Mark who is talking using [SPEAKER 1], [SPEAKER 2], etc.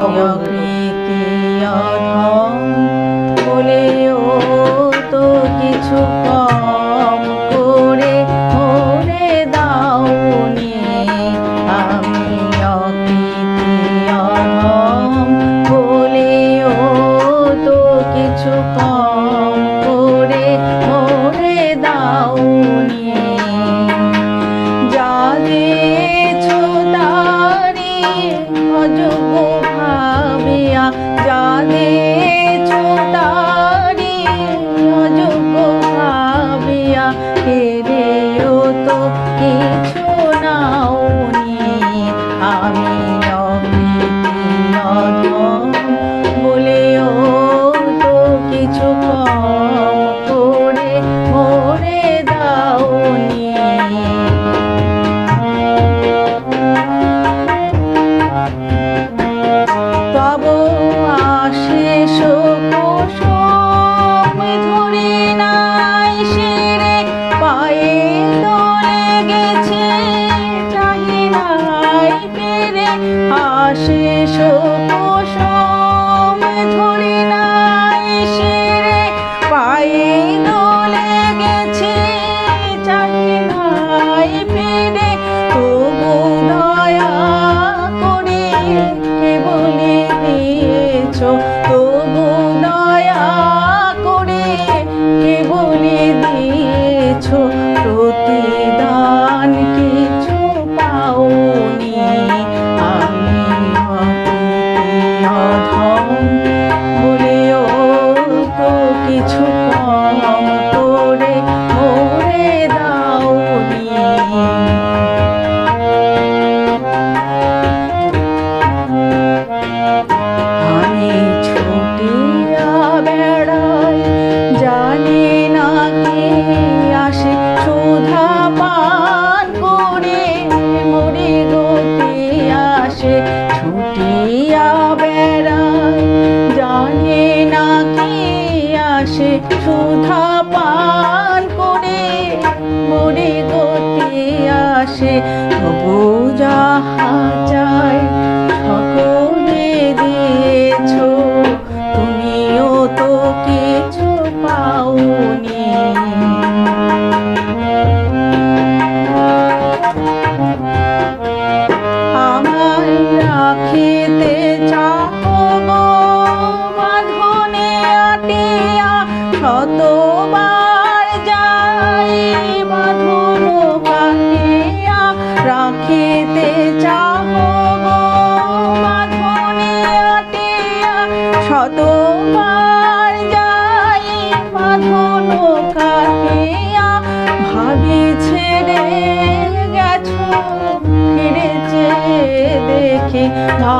[SPEAKER 1] অকৃতি অধম বলেও তো কিছু কম। আশিস কুসুম ধরি নাই শিরে পায়ে দোলে ফিরে। তবু দয়া করে বলে দিয়েছ? সুধা পান করে মরে গতি আসে, তবু যাহা চায় সকলে দিয়েছ, তুমিও তো কিছু পাওনি। আমার রাখিতে চা no.